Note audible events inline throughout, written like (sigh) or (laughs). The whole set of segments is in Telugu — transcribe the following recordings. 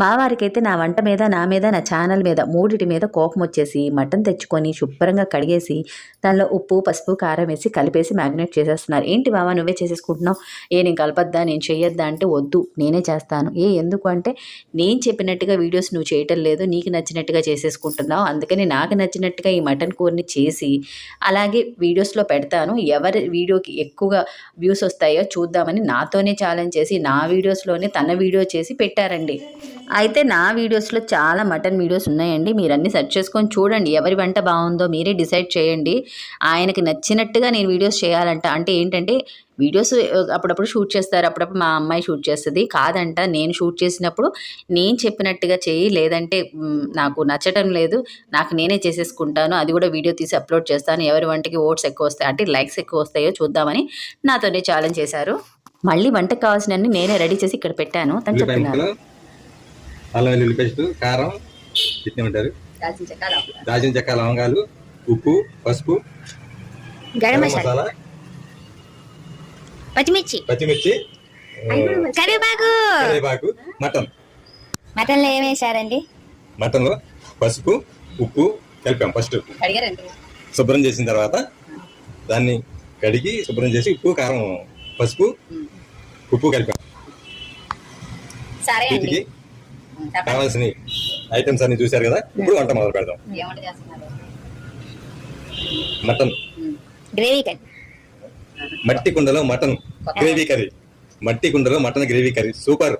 మా వారికైతే నా వంట మీద నా మీద నా ఛానల్ మీద మూడిటి మీద కోపం వచ్చేసి మటన్ తెచ్చుకొని శుభ్రంగా కడిగేసి దానిలో ఉప్పు పసుపు కారం వేసి కలిపేసి మ్యాగ్నేట్ చేసేస్తున్నారు. ఏంటి బావా నువ్వే చేసేసుకుంటున్నావు? ఏ నేను కలపద్దా? నేను చేయొద్దా అంటే వద్దు నేనే చేస్తాను. ఏ ఎందుకు అంటే నేను చెప్పినట్టుగా వీడియోస్ నువ్వు చేయటం లేదు నీకు నచ్చినట్టుగా చేసేసుకుంటున్నావు. అందుకని నాకు నచ్చినట్టుగా ఈ మటన్ కూరని చేసి అలాగే వీడియోస్లో పెడతాను. ఎవరి వీడియోకి ఎక్కువగా వ్యూస్ వస్తాయో చూద్దామని నాతోనే ఛాలెంజ్ చేసి నా వీడియోస్లోనే తన వీడియో చేసి పెట్టారండి. అయితే నా వీడియోస్లో చాలా మటన్ వీడియోస్ ఉన్నాయండి. మీరు అన్ని సెర్చ్ చేసుకొని చూడండి. ఎవరి వంట బాగుందో మీరే డిసైడ్ చేయండి. ఆయనకి నచ్చినట్టుగా నేను వీడియోస్ చేయాలంట. అంటే ఏంటంటే వీడియోస్ అప్పుడప్పుడు షూట్ చేస్తారు. అప్పుడప్పుడు మా అమ్మాయి షూట్ చేస్తుంది. కాదంట నేను షూట్ చేసినప్పుడు నేను చెప్పినట్టుగా చేయి. లేదంటే నాకు నచ్చటం లేదు. నాకు నేనే చేసేసుకుంటాను. అది కూడా వీడియో తీసి అప్లోడ్ చేస్తాను. ఎవరి వంటకి ఓట్స్ ఎక్కువ వస్తాయి అంటే లైక్స్ ఎక్కువ వస్తాయో చూద్దామని నాతోనే ఛాలెంజ్ చేశారు. మళ్ళీ వంటకు కావాల్సినన్ని నేనే రెడీ చేసి ఇక్కడ పెట్టాను. తను చెప్తున్నారు అల్లం వెల్లుల్లి పేస్ట్ కారం ఇట్నే ఉంటారు దాల్చిన చెక్క లవంగాలు ఉప్పు పసుపు గరం మసాలా. పచ్చిమిర్చి. పచ్చిమిర్చి. కరివేపాకు. కరివేపాకు మటన్. మటన్లో ఏం వేసారండి మటన్లో పసుపు ఉప్పు కలిపాం ఫస్ట్. శుభ్రం చేసిన తర్వాత దాన్ని కడిగి శుభ్రం చేసి ఉప్పు కారం పసుపు ఉప్పు కలిపాం. సరే కావాల్సిన ఐటమ్స్ అన్ని చూశారు కదా? ఇప్పుడు వంట మొదలు పెడదాం. మటన్. Gravy curry. మట్టి కుండలో మటన్. గ్రేవీ కర్రీ మట్టి కుండలో mutton gravy curry super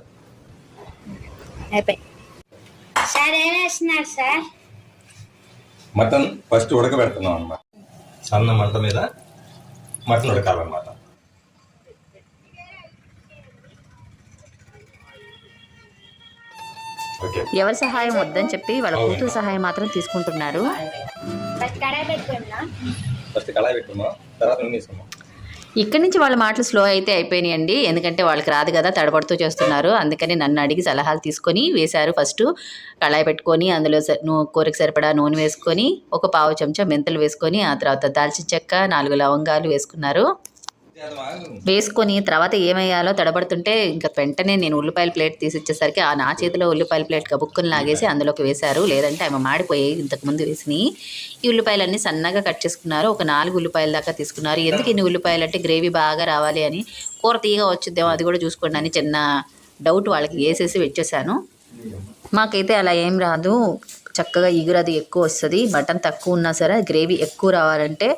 mutton first ఉడకబెడుతున్నాం అన్నమాట. సన్న మంట మీద మటన్ ఉడకాలన్నమాట. ఎవరి సహాయం వద్దని చెప్పి వాళ్ళ కూతురు సహాయం మాత్రం తీసుకుంటున్నారు. ఇక్కడి నుంచి వాళ్ళ మాటలు స్లో అయితే అయిపోయినాయండి. ఎందుకంటే వాళ్ళకి రాదు కదా తడబడుతూ చేస్తున్నారు. అందుకని నన్ను అడిగి సలహాలు తీసుకొని వేశారు. ఫస్ట్ కళాయి పెట్టుకొని అందులో స- నూ కూరకి సరిపడా నూనె వేసుకొని ఒక పావు చెంచా మెంతులు వేసుకొని ఆ తర్వాత దాల్చిన చెక్క నాలుగు లవంగాలు వేసుకున్నారు. వేసుకొని తర్వాత ఏమయ్యాలో తడబడుతుంటే ఇంకా వెంటనే నేను ఉల్లిపాయల ప్లేట్ తీసిచ్చేసరికి ఆ నా చేతిలో ఉల్లిపాయల ప్లేట్ కబుక్కుని లాగేసి అందులోకి వేశారు. లేదంటే ఆమె మాడిపోయాయి ఇంతకుముందు వేసినాయి. ఈ ఉల్లిపాయలన్నీ సన్నగా కట్ చేసుకున్నారు. ఒక నాలుగు ఉల్లిపాయల దాకా తీసుకున్నారు. ఎందుకు ఇన్ని ఉల్లిపాయలు అంటే గ్రేవీ బాగా రావాలి అని కూర తీయగా వచ్చిద్దాం అది కూడా చూసుకోండి అని చిన్న డౌట్ వాళ్ళకి వేసేసి వచ్చేసాను మాకైతే అలా ఏం రాదు. చక్కగా ఇగురది ఎక్కువ వస్తుంది మటన్ తక్కువ ఉన్నా సరే గ్రేవీ ఎక్కువ రావాలంటే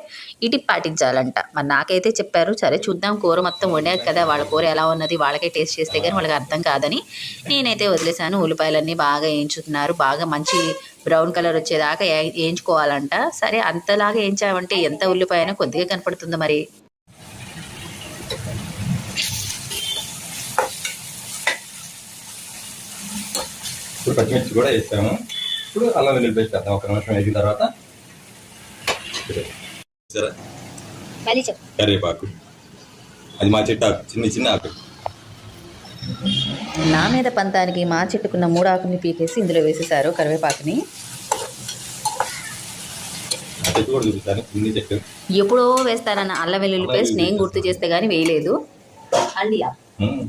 ఇటు పాటించాలంట. మరి నాకైతే చెప్పారు సరే చూద్దాం కూర మొత్తం వండాక కదా వాళ్ళ కూర ఎలా ఉన్నది వాళ్ళకే టేస్ట్ చేస్తే కానీ వాళ్ళకి అర్థం కాదని. నేనైతే వదిలేశాను ఉల్లిపాయలన్నీ బాగా వేయించుతున్నారు బాగా మంచి బ్రౌన్ కలర్ వచ్చేదాకా వేయించుకోవాలంట. సరే అంతలాగా వేయించామంటే ఎంత ఉల్లిపాయ అయినా కొద్దిగా కనపడుతుంది మరి. ఇప్పుడు పచ్చిమిర్చి కూడా వేస్తాము ఇప్పుడు అల్లం వెల్లుల్లి పేస్ట్ వేద్దాం ఒక నిమిషం వేసిన తర్వాత కరివేపాకు. అది మా చెట్టు ఆకు. చిన్న చిన్న ఆకు. నా మీద పంతానికి మా చెట్టుకున్న మూడాకుని పీకేసి ఇందులో వేసేసారు కరివేపాకుని. ఎప్పుడో వేస్తారన్న అల్ల వెల్లుల్లి పేస్ట్ నేను గుర్తు చేస్తే కానీ వేయలేదు. ఉమ్,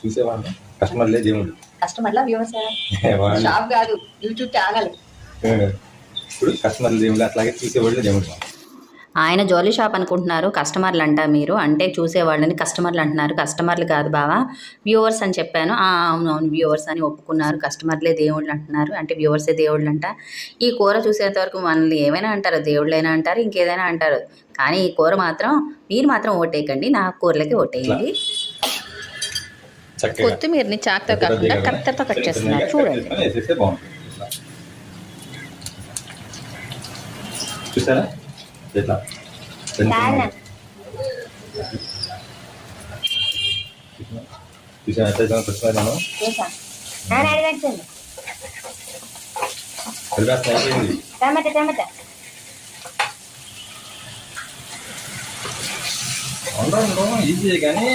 చూసేవాళ్ళు కస్టమర్లే దేవుడు కస్టమర్ల వ్యూవర్స్? (laughs) షాప్ కాదు యూట్యూబ్ ఛానల్. ఇప్పుడు కస్టమర్లు దేవుడు అట్లాగే చూసేవాళ్ళు దేవుడు ఆయన జోలీ షాప్ అనుకుంటున్నారు కస్టమర్లు అంట మీరు. అంటే చూసేవాళ్ళని కస్టమర్లు అంటున్నారు కస్టమర్లు కాదు బావా వ్యూవర్స్ అని చెప్పాను. "ఆ, అవును అవును వ్యూవర్స్ అని ఒప్పుకున్నారు. కస్టమర్లే దేవుళ్ళు అంటున్నారు అంటే వ్యూవర్సే దేవుళ్ళు అంట ఈ కూర చూసేంత వరకు మనల్ని ఏమైనా అంటారు? దేవుళ్ళైనా అంటారు ఇంకేదైనా అంటారు. కానీ ఈ కూర మాత్రం మీరు మాత్రం ఓటేయకండి. నా కూరలకి ఓటేయండి. కొత్తిమీరని చాక్తో కాకుండా కత్తెరతో కట్ చేస్తున్నారు. చూడండి. చూసారా? వండడం ఈజీయే కానీ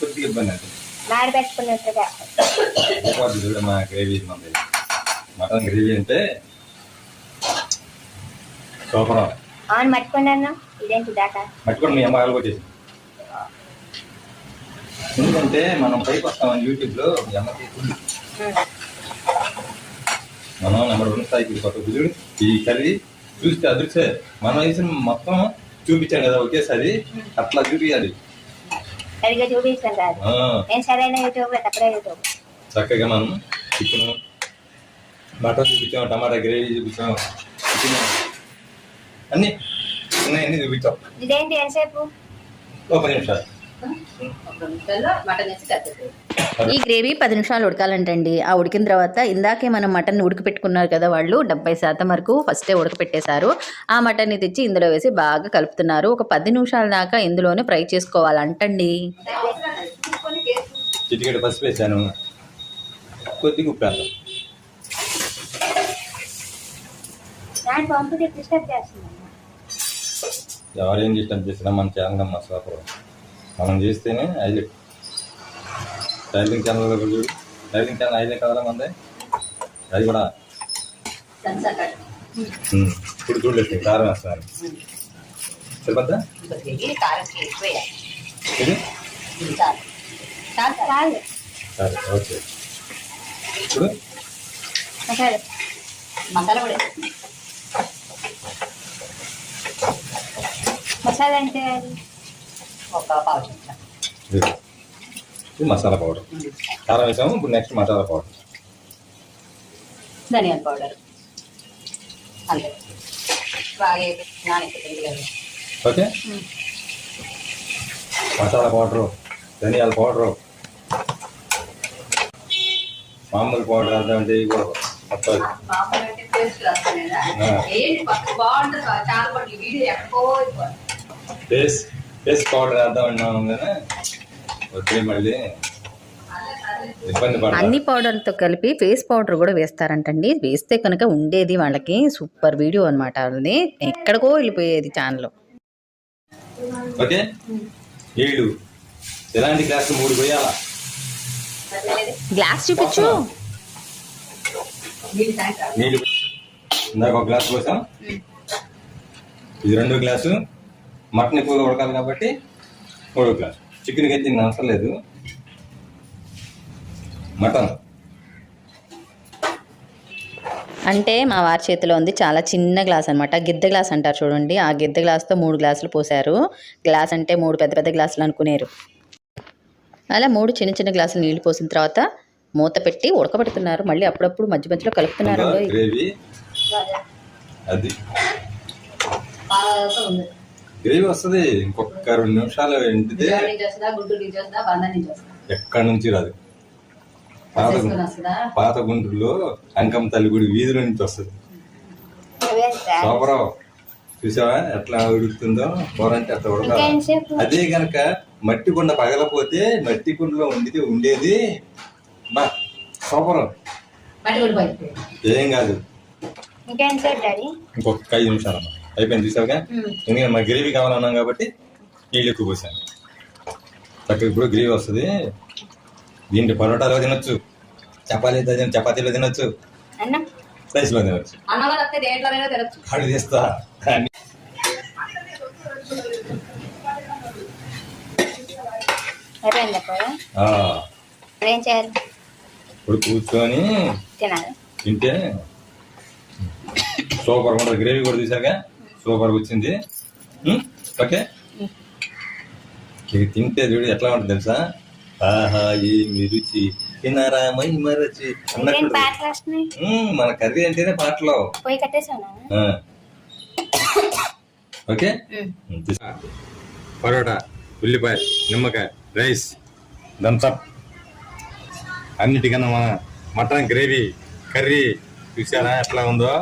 కొద్దిగా ఇబ్బంది అంటే చూడ మా గ్రేవీ మంది మటన్ గ్రేవీ అంటే సూపర్. అవును ఇదేంటి దాకా మట్టుకొని మీ అమ్మ కొట్టేసి ఎందుకంటే మనం పైకి వస్తామని యూట్యూబ్లో ఎమ్మకి ఫుడ్ మనం నెంబర్ వన్ స్థాయికి కొత్త చూడు ఈ కర్రీ చూస్తే అదృష్టే మనం వేసిన మొత్తం చూపించాం కదా ఒకేసారి. అట్లా చూపించాలి సరిగ్గా చూపించాను కాదు. నేను సరైన యూట్యూబ్ తప్పుడే యూట్యూబ్ చక్కగా మనం చికెన్ బటర్ చూపించాం టమాటా గ్రేవీ చూపించాం చికెన్ అన్ని ఉన్నాయన్నీ చూపించాం. ఇదేంటి ఎంతసేపు? ఒక నిమిషాలు మటన్ వేసి ఈ గ్రేవీ పది నిమిషాలు ఉడకాలంటండి. ఆ ఉడికిన తర్వాత ఇందాకే మనం మటన్ ఉడకపెట్టుకున్నారు కదా వాళ్ళు డెబ్బై శాతం వరకు ఫస్టే ఉడకపెట్టేశారు. ఆ మటన్ని తెచ్చి ఇందులో వేసి బాగా కలుపుతున్నారు. ఒక పది నిమిషాల దాకా ఇందులోనే ఫ్రై చేసుకోవాలంటండి. పసుపు వేసాను. కొద్దిగా ఉప్పు ఎవరేం డిస్టర్బ్ చేసినా మన ఛానల్ మసాలా మనం చేస్తేనే హైలైట్. టైలింగ్ ఛానల్ టైలింగ్ ఛానల్ హైలైట్ కదరా మంది అది కూడా. ఇప్పుడు చూడలేదు కారం వేస్తాను సరిపోద్దా ఇది సరే ఓకే. ఇప్పుడు? మసాలా. కూడా మసాలా అంటే ఒక పావు చెంచా. ఇది మసాలా పౌడర్. కారం వేసాము ఇప్పుడు నెక్స్ట్ మసాలా పౌడర్. ధనియాల పౌడర్. అంతే. ఓకే? మసాలా పౌడరు ధనియాల పౌడరు. మామూలు పౌడర్ అంటే ఇవి కూడా మొత్తం. పౌడర్ వేద్దాం అన్నాము కానీ అన్ని పౌడర్తో కలిపి ఫేస్ పౌడర్ కూడా వేస్తారంటండి. వేస్తే కనుక ఉండేది వాళ్ళకి సూపర్ వీడియో అనమాట అది ఎక్కడికో వెళ్ళిపోయేది ఛానల్ ఓకే? ఏడు. ఎలాంటి గ్లాస్? మూడు పోయాలా గ్లాస్ చూపించు. నీళ్ళు. ఇందాక ఒక గ్లాస్ పోసాం. ఇది రెండో గ్లాసు. మటన్ ఎక్కువగా ఉడకాలి కాబట్టి మూడో గ్లాస్. చికెన్కి అయితే ఇన్ని అవసరం లేదు. మటన్. అంటే మా వారి చేతిలో ఉంది చాలా చిన్న గ్లాస్ అనమాట గిద్ద గ్లాస్ అంటారు చూడండి. ఆ గిద్ద గ్లాస్తో మూడు గ్లాసులు పోసారు గ్లాస్ అంటే మూడు పెద్ద పెద్ద గ్లాసులు అనుకునేరు. అలా మూడు చిన్న చిన్న గ్లాసులు నీళ్ళు పోసిన తర్వాత మూత పెట్టి ఉడకబెడుతున్నారు. మళ్ళీ అప్పుడప్పుడు మధ్య మధ్యలో కలుపుతున్నారు అది. గ్రేవీ వస్తుంది ఇంకొక రెండు నిమిషాలు ఎండితే ఎక్కడి నుంచి రాదు? పాత పాత గుంటూరులో అంకం తల్లి గుడి వీధిలో నుంచి వస్తుంది. సూపరావు చూసావా ఎట్లా ఉడుకుతుందో? కూర అంటే అట్లా ఉడకాలి అదే గనక మట్టి కుండ పగలపోతే మట్టి కుండలో ఉండితే ఉండేది. బా సూపర్. ఏం కాదు. ఇంకొక ఐదు నిమిషాలు అమ్మా. అయిపోయింది చూసావుగా ఎందుకంటే మా గ్రేవీ కావాలన్నాం కాబట్టి నీళ్ళు ఎక్కువ పోసాను చక్కగా ఇప్పుడు గ్రేవీ వస్తుంది. దీంట్లో పరోటాలో తినొచ్చు. చపాతీలో తిన చపాతీలో తినొచ్చు. రైస్లో తినొచ్చు. కాళ్ళు తీస్తా ఇప్పుడు ఏం చేయాలి? ఇప్పుడు కూర్చొని తినాలి. తింటే సూపర్ ఉంటుంది. గ్రేవీ కూడా చూసాక సూపర్ వచ్చింది? ఓకే. తింటే చూడు ఎట్లా ఉంటుంది తెలుసా? ఆహా ఏమి రుచి తినారా మై మరచి. అన్నట్టు మన కర్రీ అంటేనే పాటలో. ఓకే. పరోటా ఉల్లిపాయ నిమ్మకాయ రైస్ దంతప్ అన్నిటికన్నా మన మటన్ గ్రేవీ కర్రీ చూసారా ఎట్లా ఉందో?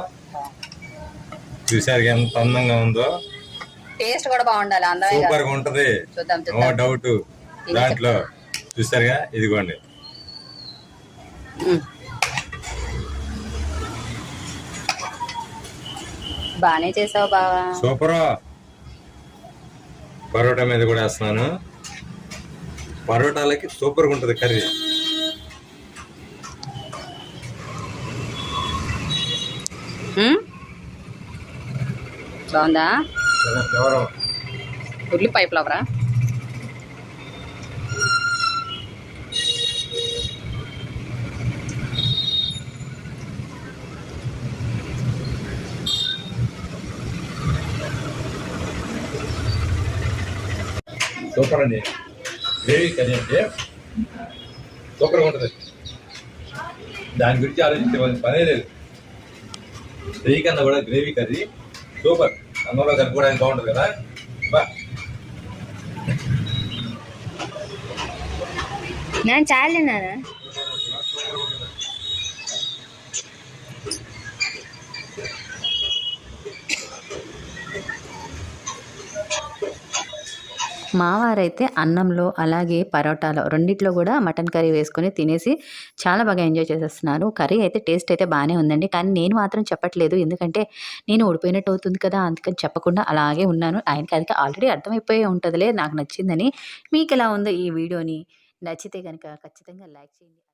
చూసారు ఎంత అందంగా ఉందో. టేస్ట్ కూడా బాగుండాలి సూపర్గా ఉంటది. చూద్దాం నో చూద్దాం. డౌట్. దాంట్లో చూసారుగా ఇదిగోండి. బానే చేసావు బావా. సూపర్. పరోటా మీద కూడా వేస్తున్నాను. పరోటాలకి సూపర్గా ఉంటది కర్రీ. ఉమ్? బాగుందా? ఉల్లిపాయ ఫ్లవరా? సూపర్ అండి. గ్రేవీ కర్రీ అంటే సూపర్గా ఉంటుంది. దాని గురించి ఆలోచించే పనే లేదు. నెయ్యి కన్నా కూడా గ్రేవీ కర్రీ. సూపర్ అన్నంలో కలుపుకోవడానికి బాగుంటుంది కదా బా నేను చాలా మావారైతే అన్నంలో అలాగే పరోటాలో రెండిట్లో కూడా మటన్ కర్రీ వేసుకొని తినేసి చాలా బాగా ఎంజాయ్ చేసేస్తున్నారు. కర్రీ అయితే టేస్ట్ అయితే బాగానే ఉందండి. కానీ నేను మాత్రం చెప్పట్లేదు. ఎందుకంటే నేను ఓడిపోయినట్టు అవుతుంది కదా అందుకని చెప్పకుండా అలాగే ఉన్నాను. ఆయనకి అది ఆల్రెడీ అర్థమైపోయి ఉంటుందిలే నాకు నచ్చిందని. మీకు ఎలా ఉందో ఈ వీడియోని నచ్చితే కనుక ఖచ్చితంగా లైక్ చేయండి.